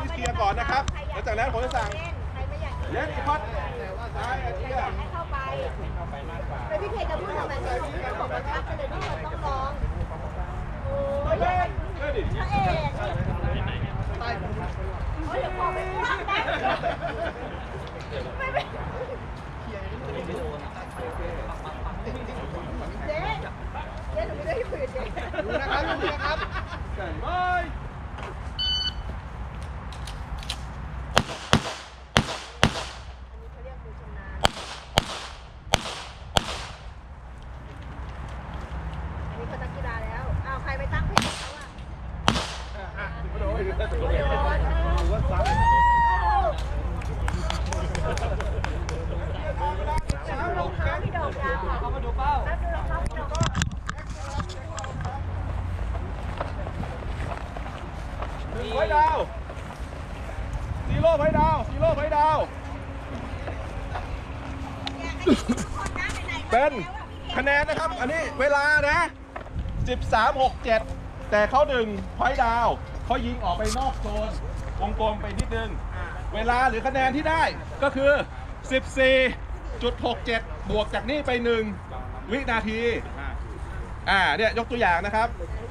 ที่เคลียร์ก่อนนะครับแล้วจากนั้นผมจะสั่งใครไม่อยากกินเย็นอีกคนซ้ายอาเทียให้เข้าไปแต่พี่เคจะพูดทำไมเนี่ยเขาบอกว่าทักไปเลยทุกคนต้องลองโอ้ยเย็นเฮ้ยดิพระเอกโอ้ยเดี๋ยวพอไปอ้วกนะไม่ไม่เจ๊เจ๊หนูไม่ได้คุยกับเจ๊ดูนะครับดูนะครับเฮ้ยอันนี้เขาเรียกมือชำนาญอันนี้เขานักกีฬาแล้วอ้าวใครไปตั้งเพจเขาอะ โดน โอ้ยโดน ถือว่าซ้ำ เอารองเท้าพี่ดอกยาวเข้ามาดูเป้าแล้วดูรองเท้าพี่ดอก หนึ่ง ไว้ดาวซีโร่ไว้ดาวซีโร่ไว้ดาว เป็นคะแนนนะครับ อันนี้เวลานะ 13 6 7 แต่เขาดึงพอยดาว เขายิงออกไปนอกโซนวงกลมไปนิดนึง เวลาหรือคะแนนที่ได้ก็คือ 14.67 บวกจากนี่ไป 1 วินาที อ่าเนี่ยยกตัวอย่างนะครับอ